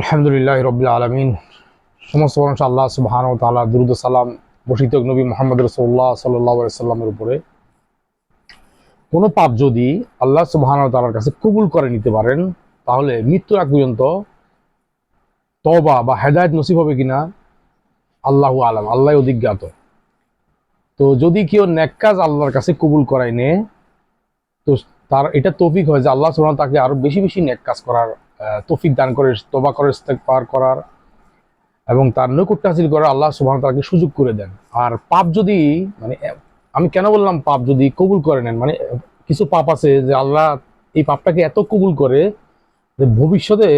আলহামদুলিল্লাহ রবিল আলমিন। সমস্ত মানুষ আল্লাহ সুবাহান ও তালা দুরুদ সালাম বসিত নবী মোহাম্মদ রসোল্লাহ সাল্লাহ সাল্লামের উপরে। কোনো পাপ যদি আল্লাহ সুবাহান তালার কাছে কবুল করে নিতে পারেন, তাহলে মৃত্যুর আগ পর্যন্ত তবা বা হেদায়ত নসিব হবে কিনা? আল্লাহ আলাম আল্লাহ অধিজ্ঞাত। তো যদি কেউ নেক কাজ আল্লাহর কাছে কবুল করায় নে তো তার এটা তৌফিক হয় যে আল্লাহ সুবহান তাকে আরও বেশি বেশি নেক কাজ করার তৌফিক দান করে তোবা করে পার করার এবং তার নৈকট্য হাসিল করার আল্লাহ সুবহান তাকে সুযোগ করে দেন। আর পাপ যদি মানে আমি কেন বললাম পাপ যদি কবুল করে নেন? মানে কিছু পাপ আছে যে আল্লাহ এই পাপটাকে এত কবুল করে যে ভবিষ্যতে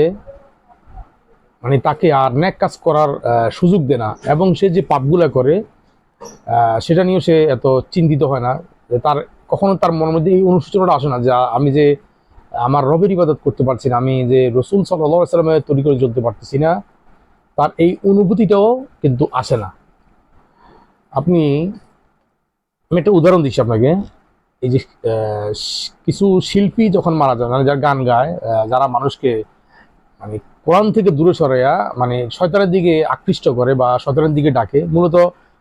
মানে তাকে আর ন্যাক কাজ করার সুযোগ দেয় না। এবং সে যে পাপগুলা করে সেটা নিয়েও সে এত চিন্তিত হয় না। তার, কখনো তার মনের মধ্যে এই অনুশোচনাটা আসে না যে, আমি যে আমার রবের ইবাদত করতে পারছি না, আমি যে রসুল সাল্লামের তৈরি করে চলতে পারতেছি না, তার এই অনুভূতিটাও কিন্তু আসে না। আপনি, আমি একটা উদাহরণ দিচ্ছি আপনাকে। এই যে কিছু শিল্পী যখন মারা যায় মানে যারা গান গায় যারা মানুষকে মানে কোরআন থেকে দূরে সরাইয়া মানে শয়তানের দিকে আকৃষ্ট করে বা শয়তানের দিকে ডাকে, মূলত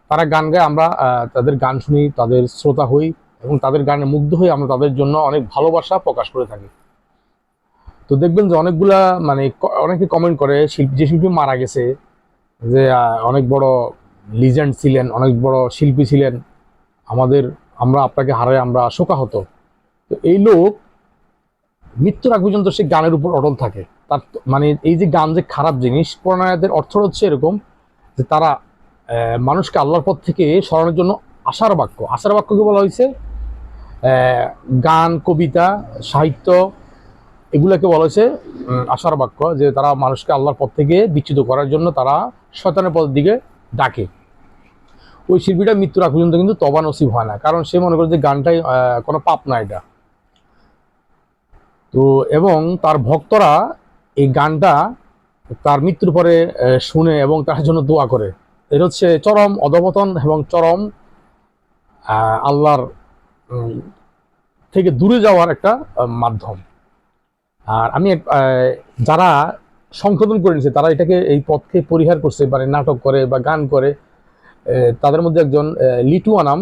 তারা গান গায়, আমরা তাদের গান শুনি, তাদের শ্রোতা হই এবং তাদের গানে মুগ্ধ হয়ে আমরা তাদের জন্য অনেক ভালোবাসা প্রকাশ করে থাকি। তো দেখবেন যে অনেকগুলা মানে অনেকে কমেন্ট করে শিল্পী যে শিল্পী মারা গেছে, যে অনেক বড় লিজেন্ড ছিলেন, অনেক বড় শিল্পী ছিলেন, আমাদের, আমরা আপনাকে হারায় আমরা শোকাহত। তো এই লোক, মৃত্যুর আগ পর্যন্ত সে গানের উপর অটল থাকে। তার মানে এই যে গান যে খারাপ জিনিস, প্রণায়াদের অর্থ হচ্ছে এরকম, যে তারা মানুষকে আল্লাহর পথ থেকে সরানোর জন্য আশার বাক্য। আশার বাক্যকে বলা হয়েছে গান, কবিতা, সাহিত্য এগুলাকে বলা হয়েছে আশার বাক্য যে তারা মানুষকে আল্লাহর পথ থেকে বিচ্যুত করার জন্য তারা শয়তানের পথের দিকে ডাকে। ওই শিল্পীটা মৃত্যুর আগ পর্যন্ত কিন্তু তবা নসিব হয় না কারণ সে মনে করে যে গানটাই কোনো পাপ না এটা। তো এবং তার ভক্তরা এই গানটা তার মৃত্যুর পরে শুনে এবং তার জন্য দোয়া করে। এটা হচ্ছে চরম অধপতন এবং চরম আল্লাহর থেকে দূরে যাওয়ার একটা মাধ্যম। আর আমি যারা সংশোধন করে নিছে তারা এটাকে এই পথকে পরিহার করছে মানে নাটক করে বা গান করে তাদের মধ্যে একজন লিটু আনাম,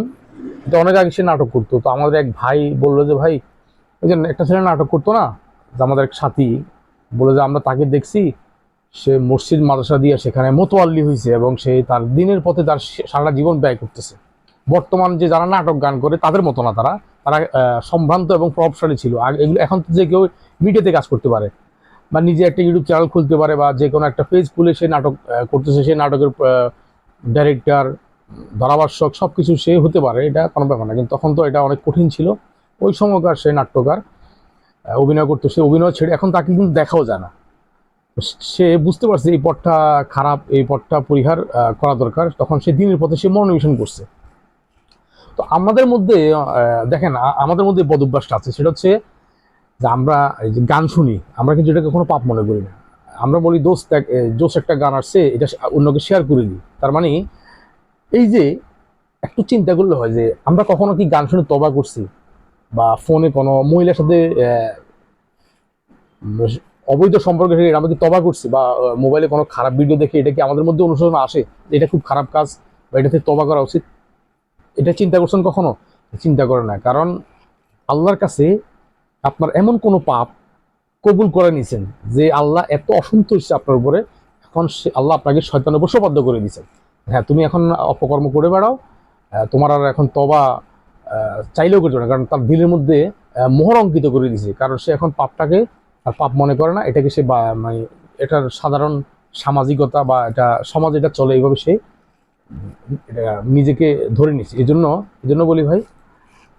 এটা অনেক আগে সে নাটক করতো। তো আমাদের এক ভাই বলল যে, ভাই, ওই যে একটা ছেলে নাটক করতো না, যে আমাদের এক সাথী বলে যে, আমরা তাকে দেখছি, সে মসজিদ মাদ্রাসা দিয়ে সেখানে মোতোয়াল্লি হয়েছে এবং সে তার দিনের পথে তার সারা জীবন ব্যয় করতেছে। বর্তমান যে যারা নাটক গান করে, তাদের মতো না তারা। তারা সম্ভ্রান্ত এবং প্রভাবশালী ছিল। আর এগুলো, এখন তো যে কেউ মিডিয়াতে কাজ করতে পারে। বা নিজে একটা ইউটিউব চ্যানেল খুলতে পারে বা যে কোনো একটা পেজ খুলে সে নাটক করতেছে সেই নাটকের ডাইরেক্টর ধারাভাষ্যক সব কিছু সে হতে পারে, এটা কোনো ব্যাপার না। কিন্তু তখন তো এটা অনেক কঠিন ছিল। ওই সময়কার সে নাট্যকার অভিনয় করতো, সে অভিনয় ছেড়ে এখন তাকে কিন্তু দেখাও যায় না। সে বুঝতে পারছে এই পথটা খারাপ, এই পথটা পরিহার করা দরকার। তখন সে দিনের পথে সে মনোনিবেশন করছে। তো আমাদের মধ্যে দেখেন আমাদের মধ্যে বদ অভ্যাসটা আছে। সেটা হচ্ছে যে আমরা গান শুনি আমরা কিন্তু এটাকে কোনো পাপ মনে করি না। আমরা বলি এ, জোস একটা গান আসছে এটা অন্যকে শেয়ার করে দিই। তার মানে এই যে একটু চিন্তা করলে হয় যে আমরা কখনো কি গান শুনে তবা করছি? বা ফোনে কোনো মহিলার সাথে অবৈধ সম্পর্কে আমরা কি তবা করছি? বা মোবাইলে কোনো খারাপ ভিডিও দেখে এটা কি আমাদের মধ্যে অনুশোচনা আসে এটা খুব খারাপ কাজ বা এটা থেকে তবা করা উচিত? এটা চিন্তা করছেন কখনো? চিন্তা করে না, কারণ আল্লাহর কাছে আপনার এমন কোনো পাপ কবুল করে নিছেন যে আল্লাহ এত অসন্তুষ্ট আপনার উপরে, এখন সে আল্লাহ আপনাকে শয়তানের বশবাদ্য করে দিয়েছেন। হ্যাঁ তুমি এখন অপকর্ম করে বেড়াও তোমার আর এখন তবা চাইলেও করছ না, কারণ তার দিলের মধ্যে মোহর অঙ্কিত করে দিয়েছে, কারণ সে এখন পাপটাকে আর পাপ মনে করে না, এটাকে সে মানে এটার সাধারণ সামাজিকতা বা এটা সমাজ এটা চলে, এইভাবে সে নিজেকে ধরে নিচ্ছে এই জন্য এই জন্য বলি ভাই,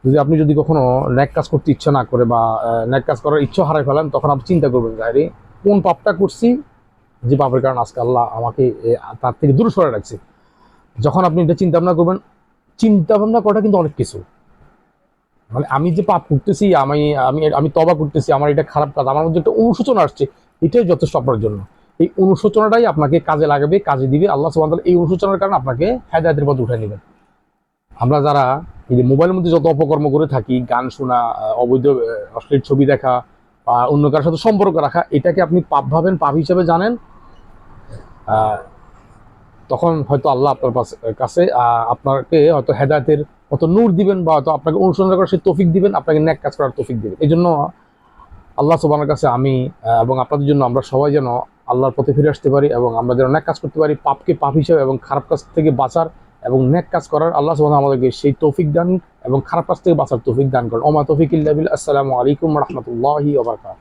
যদি আপনি যদি কখনো ন্যাক কাজ করতে ইচ্ছা না করে বা ন্যাক কাজ করার ইচ্ছা হারাই ফেলেন, তখন আপনি চিন্তা করবেন যে কোন পাপটা করছি? যে পাপের কারণে আজকে আল্লাহ আমাকে তার থেকে দূরে সরে রাখছে। যখন আপনি এটা চিন্তা ভাবনা করবেন, চিন্তা ভাবনা করাটা কিন্তু অনেক কিছু। মানে আমি যে পাপ করতেছি, আমি আমি আমি তবা করতেছি, আমার এটা খারাপ কাজ, আমার মধ্যে একটা অনুশোচনা আসছে, এটাই যথেষ্ট আপনার জন্য। এই অনুশোচনাটাই আপনাকে কাজে লাগাবে, কাজে দিবে। আল্লাহ তাআলা এই অনুশোচনার কারণে আপনাকে হেদায়েতের পথে উঠে নেবেন। আমরা যারা এই মোবাইলের মধ্যে যত অপকর্ম করে থাকি, গান শোনা অবৈধ অশ্লীল ছবি দেখা বা অন্য কারোর সাথে সম্পর্ক রাখা, এটাকে আপনি পাপ ভাবেন, পাপ হিসাবে জানেন। তখন হয়তো আল্লাহ আপনার কাছে আপনাকে হয়তো হেদায়তের হয়তো নূর দিবেন বা হয়তো আপনাকে অনুসরণ করার সেই তৌফিক দিবেন, আপনাকে ন্যাক কাজ করার তৌফিক দিবেন। এই জন্য আল্লাহ সুবানের কাছে আমি এবং আপনাদের জন্য আমরা সবাই যেন আল্লাহর পথে ফিরে আসতে পারি এবং আমরা যেন ন্যাক কাজ করতে পারি, পাপকে পাপ হিসাবে এবং খারাপ কাজ থেকে বাঁচার এবং ন্যাক কাজ করার। আল্লাহ সুবাহ আমাদেরকে সেই তৌফিক দান এবং খারাপ কাজ থেকে বাঁচার তৌফিক দান করেন। ওমা তৌফিক ইল্লাবিল আসসালামু আলাইকুম রহমতুল্লাহি ওবরকাত